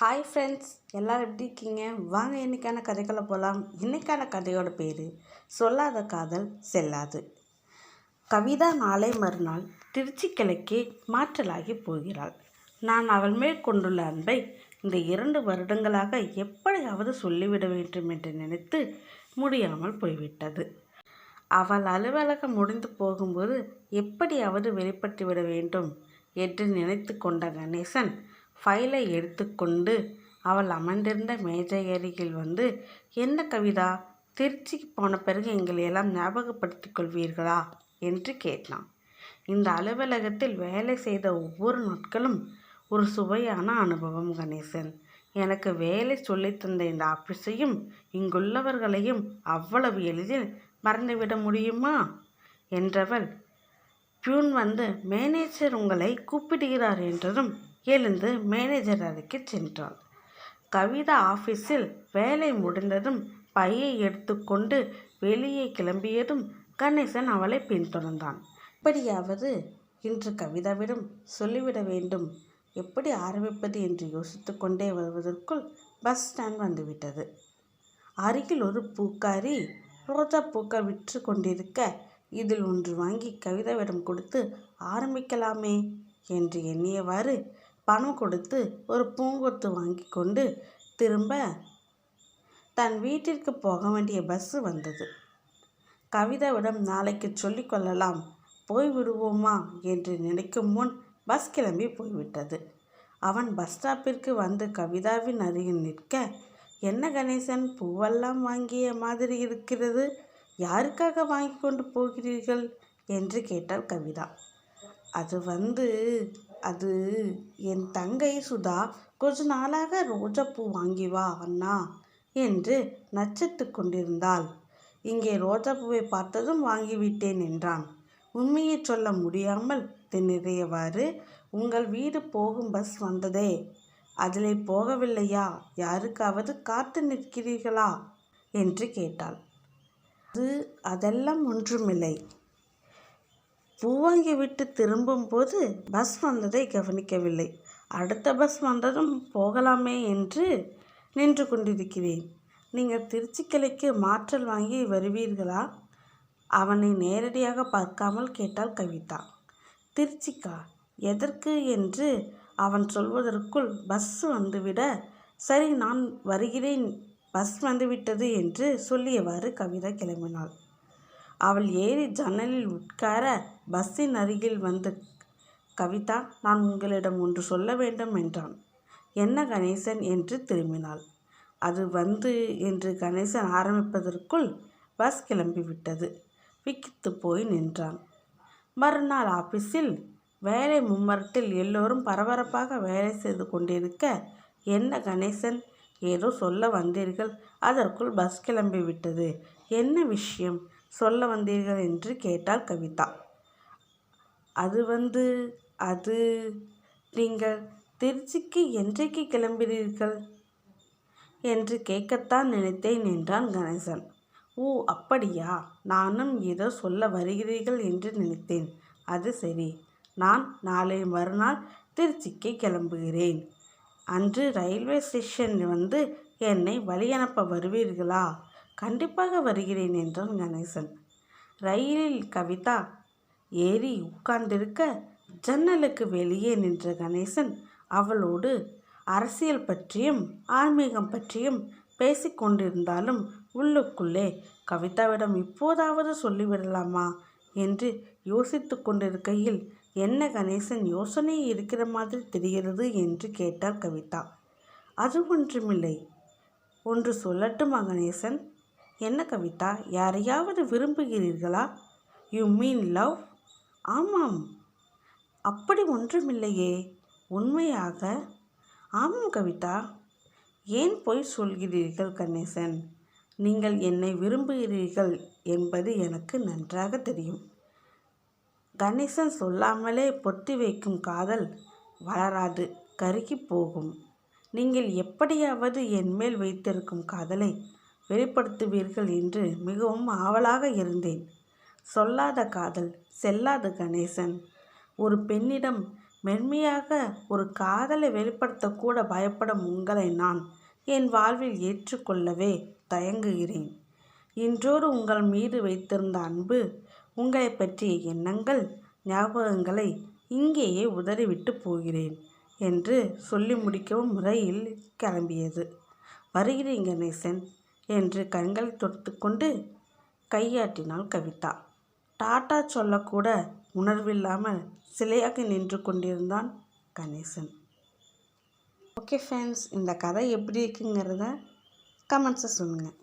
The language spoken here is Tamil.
ஹாய் ஃப்ரெண்ட்ஸ் எல்லோரும் எப்படி இருக்கீங்க? வாங்க இன்றைக்கான கதைகளை போகலாம் இன்றைக்கான கதையோட பேர் சொல்லாத காதல் செல்லாது. கவிதா நாளை மறுநாள் திருச்சி கிழக்கே மாற்றலாகி போகிறாள். நான் அவள் மேல் கொண்டுள்ள அன்பை இந்த இரண்டு வருடங்களாக எப்படியாவது சொல்லிவிட வேண்டும் என்று நினைத்து முடியாமல் போய்விட்டது. அவள் அலுவலகம் முடிந்து போகும்போது எப்படியாவது வெளிப்பட்டு விட வேண்டும் என்று நினைத்து கொண்ட கணேசன் ஃபைலை எடுத்துக்கொண்டு அவள் அமர்ந்திருந்த மேஜை அருகில் வந்து என்ன கவிதா திருச்சிக்கு போன பிறகு எங்களை எல்லாம் ஞாபகப்படுத்திக் கொள்வீர்களா? என்று கேட்டான். இந்த அலுவலகத்தில் வேலை செய்த ஒவ்வொரு நாட்களும் ஒரு சுவையான அனுபவம் கணேசன். எனக்கு வேலை சொல்லித்தந்த இந்த ஆஃபீஸையும் இங்குள்ளவர்களையும் அவ்வளவு எளிதில் மறந்துவிட முடியுமா? என்றவள் பியூன் வந்து மேனேஜர் உங்களை கூப்பிடுகிறார் என்றதும் எழுந்து மேனேஜர் அறைக்கு சென்றாள் கவிதா ஆஃபீஸில் வேலை முடிந்ததும் பையை எடுத்துக்கொண்டு வெளியே கிளம்பியதும் கணேசன் அவளை பின்தொடர்ந்தான். எப்படியாவது இன்று கவிதாவிடம் சொல்லிவிட வேண்டும். எப்படி ஆரம்பிப்பது என்று யோசித்து கொண்டே வருவதற்குள் பஸ் ஸ்டாண்ட் வந்துவிட்டது. அருகில் ஒரு பூக்காரி ரோஜா பூக்கள் விற்று கொண்டிருக்க இதில் ஒன்று வாங்கி கவிதாவிடம் கொடுத்து ஆரம்பிக்கலாமே என்று எண்ணியவாறு பணம் கொடுத்து ஒரு பூங்கொத்து வாங்கி கொண்டு திரும்ப தன் வீட்டிற்கு போக வேண்டிய பஸ்ஸு வந்தது. கவிதாவிடம் நாளைக்கு சொல்லிக் கொள்ளலாம் போய் விடுவோமா என்று நினைக்கும் முன் பஸ் கிளம்பி போய்விட்டது. அவன் பஸ் ஸ்டாப்பிற்கு வந்து கவிதாவின் அருகில் நிற்க என்ன கணேசன் பூவெல்லாம் வாங்கிய மாதிரி இருக்கிறது யாருக்காக வாங்கி கொண்டு போகிறீர்கள்? என்று கேட்டாள் கவிதா. அது வந்து அது என் தங்கை சுதா கொஞ்ச நாளாக ரோஜாப்பூ வாங்கி வா அண்ணா என்று நச்சத்து கொண்டிருந்தாள். இங்கே ரோஜாப்பூவை பார்த்ததும் வாங்கிவிட்டேன் என்றான். உண்மையை சொல்ல முடியாமல் திணறியவாறு உங்கள் வீடு போகும் பஸ் வந்ததே. அதிலே போகவில்லையா? யாருக்காவது காத்து நிற்கிறீர்களா? என்று கேட்டாள். அது அதெல்லாம் ஒன்றுமில்லை. பூவாங்கி விட்டு திரும்பும்போது பஸ் வந்ததை கவனிக்கவில்லை. அடுத்த பஸ் வந்ததும் போகலாமே என்று நின்று கொண்டிருக்கிறேன். நீங்கள் திருச்சி கிளைக்கு மாற்றல் வாங்கி வருவீர்களா? அவனை நேரடியாக பார்க்காமல் கேட்டாள் கவிதா. திருச்சிக்கா எதற்கு என்று அவன் சொல்வதற்குள் பஸ் வந்துவிட சரி நான் வருகிறேன் பஸ் வந்துவிட்டது என்று சொல்லியவாறு கவிதா கிளம்பினாள். அவள் ஏறி ஜன்னலில் உட்கார பஸ்ஸின் அருகில் வந்து கவிதா நான் உங்களிடம் ஒன்று சொல்ல வேண்டும் என்றான். என்ன கணேசன்? என்று திரும்பினாள். அது வந்து என்று கணேசன் ஆரம்பிப்பதற்குள் பஸ் கிளம்பிவிட்டது. விக்கித்து போய் நின்றான். மறுநாள் ஆபீஸில் வேலை மும்மரத்தில் எல்லோரும் பரபரப்பாக வேலை செய்து கொண்டிருக்க என்ன கணேசன்? ஏதோ சொல்ல வந்தீர்கள். அதற்குள் பஸ் கிளம்பிவிட்டது. என்ன விஷயம்? சொல்ல வந்தீர்கள் என்று கேட்டாள் கவிதா. அது வந்து அது நீங்கள் திருச்சிக்கு என்றைக்கு கிளம்புகிறீர்கள் என்று கேட்கத்தான் நினைத்தேன் என்றான் கணேசன். ஓ அப்படியா? நானும் ஏதோ சொல்ல வருகிறீர்கள் என்று நினைத்தேன். அது சரி. நான் நாளை மறுநாள் திருச்சிக்கு கிளம்புகிறேன். அன்று ரயில்வே ஸ்டேஷன் வந்து என்னை வழியனுப்ப வருவீர்களா? கண்டிப்பாக வருகிறேன் என்றான் கணேசன். ரயிலில் கவிதா ஏறி உட்கார்ந்திருக்க ஜன்னலுக்கு வெளியே நின்ற கணேசன் அவளோடு அரசியல் பற்றியும் ஆன்மீகம் பற்றியும் பேசிக்கொண்டிருந்தாலும் உள்ளுக்குள்ளே கவிதாவிடம் இப்போதாவது சொல்லிவிடலாமா என்று யோசித்து கொண்டிருக்கையில் என்ன கணேசன் யோசனை இருக்கிற மாதிரி தெரிகிறது? என்று கேட்டார் கவிதா. அது ஒன்றுமில்லை. ஒன்று சொல்லட்டுமா கணேசன்? என்ன கவிதா யாரையாவது விரும்புகிறீர்களா? யூ மீன் லவ் ஆமாம். அப்படி ஒன்றுமில்லையே. உண்மையாக? ஆமாம் கவிதா. ஏன் பொய் சொல்கிறீர்கள் கணேசன்? நீங்கள் என்னை விரும்புகிறீர்கள் என்பது எனக்கு நன்றாக தெரியும். கணேசன் சொல்லாமலே பொத்தி வைக்கும் காதல் வளராது கருகி போகும். நீங்கள் எப்படியாவது என் மேல் வைத்திருக்கும் காதலை வெளிப்படுத்துவீர்கள் என்று மிகவும் ஆவலாக இருந்தேன். சொல்லாத காதல் செல்லாத கணேசன். ஒரு பெண்ணிடம் மென்மையாக ஒரு காதலை வெளிப்படுத்தக்கூட பயப்படும் உங்களை நான் என் வாழ்வில் ஏற்றுக்கொள்ளவே தயங்குகிறேன். இன்றோடு உங்கள் மீது வைத்திருந்த அன்பு உங்களை பற்றிய எண்ணங்கள் ஞாபகங்களை இங்கேயே உதறிவிட்டு போகிறேன் என்று சொல்லி முடிக்கவும் முறையில் கிளம்பியது. வருகிறேன் கணேசன் என்று கண்களை தொடுத்து கொண்டு கையாட்டினாள் கவிதா. டாட்டா சொல்லக்கூட உணர்வில்லாமல் சிலையாக நின்று கொண்டிருந்தான் கணேசன். ஓகே ஃப்ரெண்ட்ஸ் இந்த கதை எப்படி இருக்குங்கிறத கமெண்ட்ஸை சொல்லுங்கள்